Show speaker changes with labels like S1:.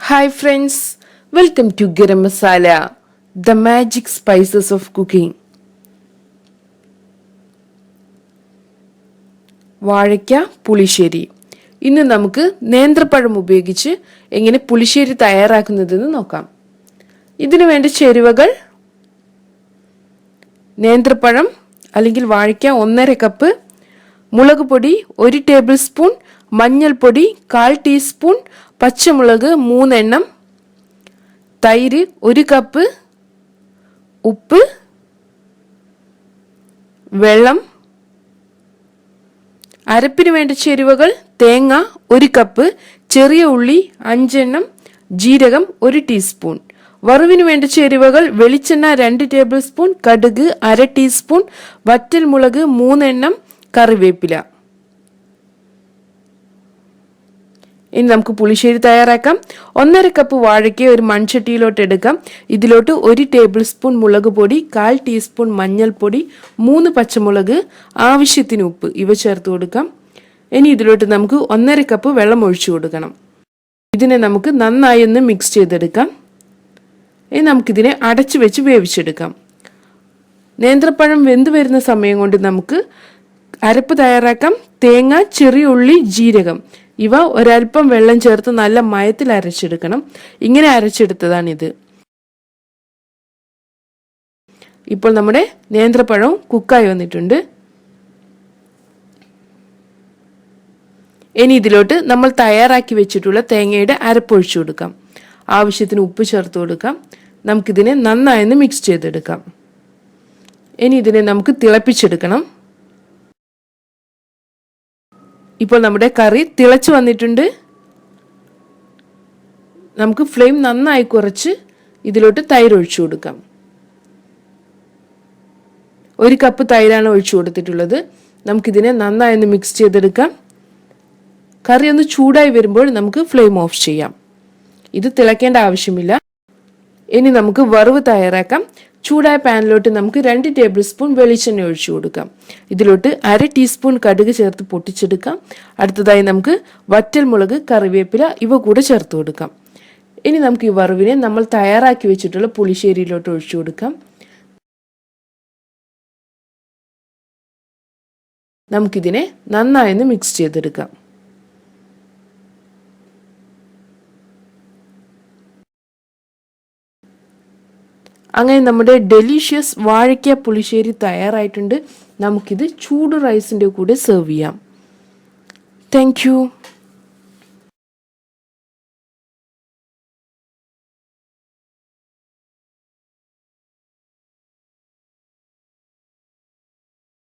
S1: Hi friends welcome to Garam Masala the magic spices of cooking വാഴയ്ക്ക പുളിശ്ശേരി. ഇന്ന് നമുക്ക് നേന്ത്രപ്പഴം ഉപയോഗിച്ച് എങ്ങനെ പുളിശ്ശേരി തയ്യാറാക്കുന്നതെന്ന് നോക്കാം. ഇതിനു വേണ്ട ചേരുവകൾ നേന്ത്രപ്പഴം അല്ലെങ്കിൽ വാഴയ്ക്ക ഒന്നര കപ്പ് മുളക് പൊടി ഒരു ടേബിൾ സ്പൂൺ മഞ്ഞൾപ്പൊടി കാൽ ടീസ്പൂൺ പച്ചമുളക് മൂന്നെണ്ണം തൈര് ഒരു കപ്പ് ഉപ്പ് വെള്ളം അരപ്പിന് വേണ്ട ചേരുവകൾ തേങ്ങ ഒരു കപ്പ് ചെറിയ ഉള്ളി അഞ്ചെണ്ണം ജീരകം ഒരു ടീസ്പൂൺ. വറുവിന് വേണ്ട ചേരുവകൾ വെളിച്ചെണ്ണ രണ്ട് ടേബിൾ സ്പൂൺ കടുക് അര ടീസ്പൂൺ വറ്റൽ മുളക് മൂന്നെണ്ണം കറിവേപ്പില. ഇനി നമുക്ക് പുളിശ്ശേരി തയ്യാറാക്കാം. ഒന്നര കപ്പ് വാഴയ്ക്ക് ഒരു മൺചട്ടിയിലോട്ട് എടുക്കാം. ഇതിലോട്ട് ഒരു ടേബിൾ സ്പൂൺ മുളക് പൊടി കാൽ ടീസ്പൂൺ മഞ്ഞൾപ്പൊടി മൂന്ന് പച്ചമുളക് ആവശ്യത്തിന് ഉപ്പ് ഇവ ചേർത്ത് കൊടുക്കാം. ഇനി ഇതിലോട്ട് നമുക്ക് ഒന്നര കപ്പ് വെള്ളം ഒഴിച്ചു കൊടുക്കണം. ഇതിനെ നമുക്ക് നന്നായി ഒന്ന് മിക്സ് ചെയ്തെടുക്കാം. ഇനി നമുക്കിതിനെ അടച്ചു വെച്ച് വേവിച്ചെടുക്കാം. നേന്ത്രപ്പഴം വെന്ത് വരുന്ന സമയം കൊണ്ട് നമുക്ക് അരപ്പ് തയ്യാറാക്കാം. തേങ്ങ ചെറിയ ഉള്ളി ജീരകം. ഇവ ഒരൽപ്പം വെള്ളം ചേർത്ത് നല്ല മയത്തിൽ അരച്ചെടുക്കണം. ഇങ്ങനെ അരച്ചെടുത്തതാണിത്. ഇപ്പോൾ നമ്മുടെ നേന്ത്രപ്പഴവും കുക്കായി വന്നിട്ടുണ്ട്. ഇനി ഇതിലോട്ട് നമ്മൾ തയ്യാറാക്കി വെച്ചിട്ടുള്ള തേങ്ങയുടെ അരപ്പൊഴിച്ചു കൊടുക്കാം. ആവശ്യത്തിന് ഉപ്പ് ചേർത്ത് കൊടുക്കാം. നമുക്കിതിനെ നന്നായി മിക്സ് ചെയ്തെടുക്കാം. ഇനി ഇതിനെ നമുക്ക് തിളപ്പിച്ചെടുക്കണം. ഇപ്പോൾ നമ്മുടെ കറി തിളച്ചു വന്നിട്ടുണ്ട്. നമുക്ക് ഫ്ലെയിം നന്നായി കുറച്ച് ഇതിലോട്ട് തൈര് ഒഴിച്ചു കൊടുക്കാം. ഒരു കപ്പ് തൈരാണ് ഒഴിച്ചു കൊടുത്തിട്ടുള്ളത്. നമുക്കിതിനെ നന്നായി ഒന്ന് മിക്സ് ചെയ്തെടുക്കാം. കറി ഒന്ന് ചൂടായി വരുമ്പോൾ നമുക്ക് ഫ്ലെയിം ഓഫ് ചെയ്യാം. ഇത് തിളക്കേണ്ട ആവശ്യമില്ല. ഇനി നമുക്ക് വറവ് തയ്യാറാക്കാം. ചൂടായ പാനിലോട്ട് നമുക്ക് രണ്ട് ടേബിൾ സ്പൂൺ വെളിച്ചെണ്ണ ഒഴിച്ചു കൊടുക്കാം. ഇതിലോട്ട് അര ടീസ്പൂൺ കടുക് ചേർത്ത് പൊട്ടിച്ചെടുക്കാം. അടുത്തതായി നമുക്ക് വറ്റൽ മുളക് കറിവേപ്പില ഇവ കൂടെ ചേർത്ത് കൊടുക്കാം. ഇനി നമുക്ക് ഈ വറുവിനെ നമ്മൾ തയ്യാറാക്കി വെച്ചിട്ടുള്ള പുളിശ്ശേരിയിലോട്ട് ഒഴിച്ചു കൊടുക്കാം. നമുക്കിതിനെ നന്നായി ഒന്ന് മിക്സ് ചെയ്തെടുക്കാം. അങ്ങനെ നമ്മുടെ ഡെലീഷ്യസ് വാഴയ്ക്ക പുളിശ്ശേരി തയ്യാറായിട്ടുണ്ട്. നമുക്കിത് ചൂട് റൈസിന്റെ കൂടെ സെർവ് ചെയ്യാം. താങ്ക്